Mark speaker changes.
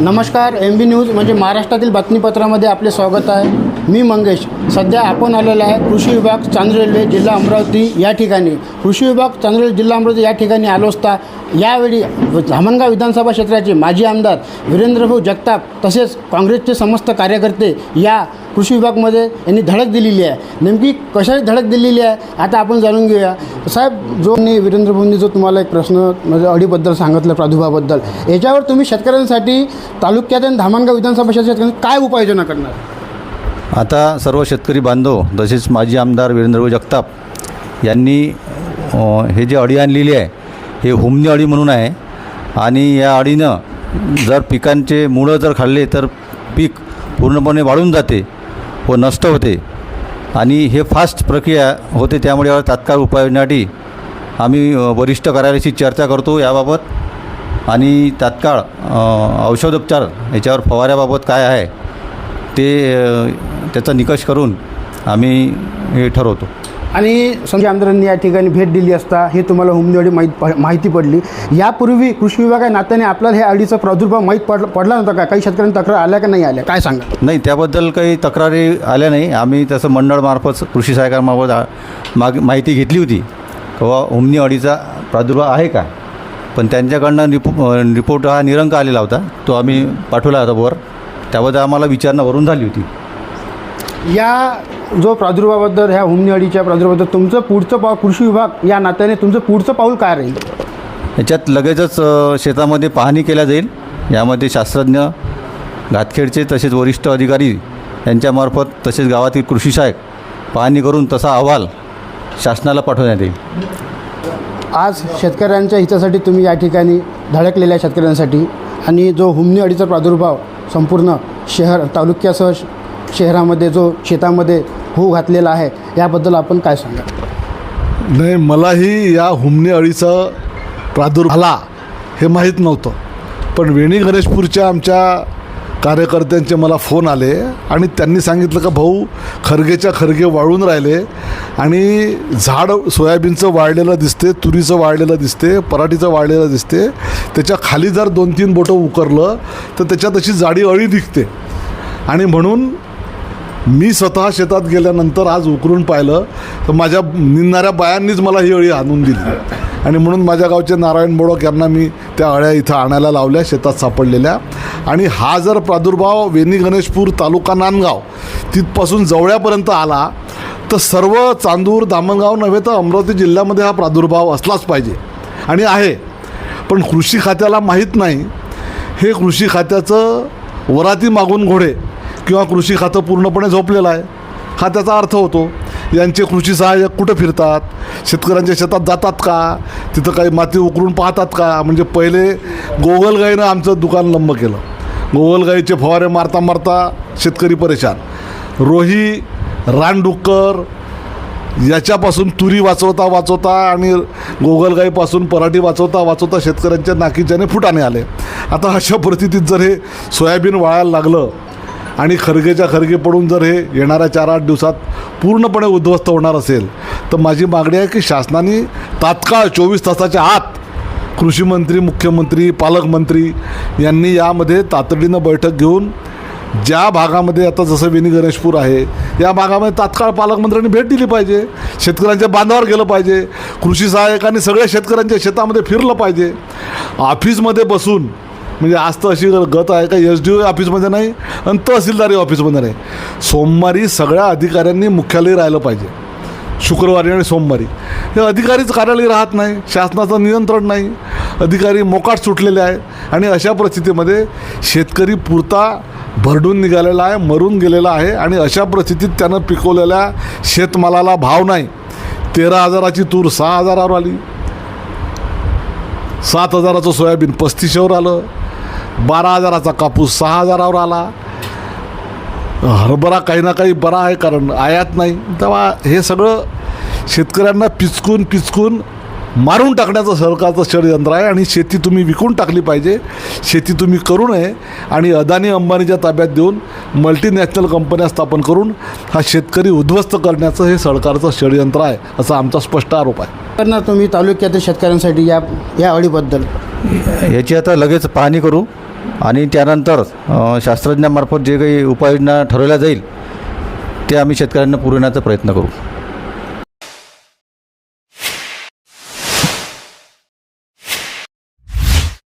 Speaker 1: नमस्कार एम बी न्यूज म्हणजे महाराष्ट्रातील बातमीपत्रामध्ये आपले स्वागत आहे. मी मंगेश. सध्या आपण आलेलो आहे कृषी विभाग चांदूर रेल्वे जिल्हा अमरावती या ठिकाणी. कृषी विभाग चांदूर रेल्वे जिल्हा अमरावती या ठिकाणी आलो असता यावेळी धामणगाव विधानसभा क्षेत्राचे माजी आमदार वीरेंद्रभाऊ जगताप तसेच काँग्रेसचे समस्त कार्यकर्ते या कृषी विभागमध्ये यांनी धडक दिलेली आहे. नेमकी कशाची धडक दिलेली आहे आता आपण जाणून घेऊया. साहेब जो मी वीरेंद्रभाऊंनी जो तुम्हाला एक प्रश्न म्हणजे अडीबद्दल सांगितलं प्रादुर्भावाबद्दल याच्यावर तुम्ही शेतकऱ्यांसाठी तालुक्यात आणि धामणगाव विधानसभा शेतकऱ्यांसाठी काय उपाययोजना करणार?
Speaker 2: आता सर्व शेतकरी बांधव तसेच माजी आमदार वीरेंद्रभाऊ जगताप यांनी हे जे अडी आणलेली आहे हे हुमनी अळी म्हणून आहे. आणि या अळीनं जर पिकांचे मुळं जर खाल्ले तर पीक पूर्णपणे वाळून जाते व नष्ट होते. आणि हे फास्ट प्रक्रिया होते त्यामुळे यावर तात्काळ उपाययोजनासाठी आम्ही वरिष्ठ कार्यालयाशी चर्चा करतो याबाबत. आणि तात्काळ औषधोपचार याच्यावर फवाऱ्याबाबत काय आहे ते त्याचा निकष करून आम्ही हे ठरवतो.
Speaker 1: आणि संजय आमदारांनी या ठिकाणी भेट दिली असता हे तुम्हाला हुमदेवाडी माहीत माहिती पडली. यापूर्वी कृषी विभाग नात्याने आपल्याला हे अडीचा प्रादुर्भाव माहीत पड पडला नव्हता का? काही शेतकऱ्यांनी तक्रार आल्या का नाही आल्या? काय सांगा
Speaker 2: नाही त्याबद्दल काही तक्रारी आल्या नाही. आम्ही तसं मंडळमार्फत कृषी सहायकामार्फत आ- माग माहिती घेतली होती. किंवा उमनी अडीचा प्रादुर्भाव आहे का? पण त्यांच्याकडनं रिपो रिपोर्ट हा निरंक आलेला होता. तो आम्ही पाठवला होता वर. त्याबद्दल आम्हाला विचारणा वरून झाली होती.
Speaker 1: या जो प्रादुर्भावाबद्दल ह्या हुमनी अडीच्या प्रादुर्भावाबद्दल तुमचं पुढचं पाऊल कृषी विभाग या नात्याने तुमचं पुढचं पाऊल काय राहील?
Speaker 2: याच्यात लगेचच शेतामध्ये पाहणी केल्या जाईल. यामध्ये शास्त्रज्ञ घातखेडचे तसेच वरिष्ठ अधिकारी यांच्यामार्फत तसेच गावातील कृषी सहायक पाहणी करून तसा अहवाल शासनाला पाठवण्यात येईल.
Speaker 1: आज शेतकऱ्यांच्या हितासाठी तुम्ही या ठिकाणी धडकलेल्या शेतकऱ्यांसाठी आणि जो हुमनी अडीचा प्रादुर्भाव संपूर्ण शहर तालुक्यासह शहरामध्ये जो शेतामध्ये होऊ घातलेला आहे याबद्दल आपण काय सांगा
Speaker 3: नाही मलाही या हुमने अळीचा प्रादुर्भाला हे माहीत नव्हतं. पण वेणी गणेशपूरच्या आमच्या कार्यकर्त्यांचे मला फोन आले आणि त्यांनी सांगितलं का भाऊ खरगेच्या खरगे वाळून राहिले आणि झाड सोयाबीनचं वाळलेलं दिसते तुरीचं वाळलेलं दिसते पराठीचं वाळलेलं दिसते. त्याच्याखाली जर दोन तीन बोटं उकरलं तर त्याच्यात अशी जाडी अळी दिसते आणि म्हणून मी स्वतः शेतात गेल्यानंतर आज उकरून पाहिलं तर माझ्या निंदणाऱ्या बायांनीच मला ही अळी आणून दिली. आणि म्हणून माझ्या गावचे नारायण बोडक यांना मी त्या अळ्या इथं आणायला लावल्या शेतात सापडलेल्या. आणि हा जर प्रादुर्भाव वेणी गणेशपूर तालुका नांदगाव तिथपासून जवळ्यापर्यंत आला तर सर्व चांदूर दामणगाव नव्हे तर अमरावती जिल्ह्यामध्ये हा प्रादुर्भाव असलाच पाहिजे. आणि आहे. पण कृषी खात्याला माहीत नाही. हे कृषी खात्याचं वराती मागून घोडे किंवा कृषी खातं पूर्णपणे झोपलेलं आहे. हा त्याचा अर्थ होतो यांचे कृषी सहाय्यक कुठं फिरतात? शेतकऱ्यांच्या शेतात जातात का? तिथं काही माती उकरून पाहतात का? म्हणजे पहिले गोगलगाईनं आमचं दुकान लंब केलं. गोगलगाईचे फवारे मारता मारता शेतकरी परेशान. रोही रानडुक्कर याच्यापासून तुरी वाचवता वाचवता आणि गोगलगाईपासून पराठी वाचवता वाचवता शेतकऱ्यांच्या नाकीच्याने फुटाने आले. आता अशा परिस्थितीत जर हे सोयाबीन वाळायला लागलं आणि खरगेच्या खरगे पडून जर हे येणाऱ्या चार आठ दिवसात पूर्णपणे उद्ध्वस्त होणार असेल तर माझी मागणी आहे की शासनाने तात्काळ चोवीस तासाच्या आत कृषीमंत्री मुख्यमंत्री पालकमंत्री यांनी यामध्ये तातडीनं बैठक घेऊन ज्या भागामध्ये आता जसं विनी गणेशपूर आहे या भागामध्ये तात्काळ पालकमंत्र्यांनी भेट दिली पाहिजे शेतकऱ्यांच्या बांधावर गेलं पाहिजे कृषी सहाय्यकांनी सगळ्या शेतकऱ्यांच्या शेतामध्ये फिरलं पाहिजे. ऑफिसमध्ये बसून म्हणजे आज तर अशी गत आहे का एस डी ओ ऑफिसमध्ये नाही आणि तहसीलदारी ऑफिसमध्ये नाही. सोमवारी सगळ्या अधिकाऱ्यांनी मुख्यालयी राहिलं पाहिजे. शुक्रवारी आणि सोमवारी. हे अधिकारीच कार्यालय राहत नाही शासनाचं नियंत्रण नाही. अधिकारी मोकाट सुटलेले आहे आणि अशा परिस्थितीमध्ये शेतकरी पुरता भरडून निघालेला आहे मरून गेलेला आहे आणि अशा परिस्थितीत त्यानं पिकवलेल्या शेतमालाला भाव नाही. तेरा हजाराची तूर सहा हजारावर आली. सात हजाराचं सोयाबीन पस्तीसशेवर आलं. बारा हजाराचा कापूस सहा हजारावर आला. हरभरा काही ना काही बरा आहे कारण आयात नाही. तेव्हा हे सगळं शेतकऱ्यांना पिचकून पिचकून मारून टाकण्याचं सरकारचं षडयंत्र आहे आणि शेती तुम्ही विकून टाकली पाहिजे. शेती तुम्ही करू नये आणि अदानी अंबानीच्या ताब्यात देऊन मल्टीनॅशनल कंपन्या स्थापन करून हा शेतकरी उद्ध्वस्त करण्याचं हे सरकारचं षडयंत्र आहे असा आमचा स्पष्ट आरोप आहे.
Speaker 1: करणार तुम्ही तालुक्यातील शेतकऱ्यांसाठी या या अडीबद्दल
Speaker 2: याची आता लगेच पाहणी करू. आणि त्यानंतर शास्त्रज्ञामार्फत जे काही उपाययोजना ठरवल्या जाईल ते आम्ही शेतकऱ्यांना पुरवण्याचा प्रयत्न करू.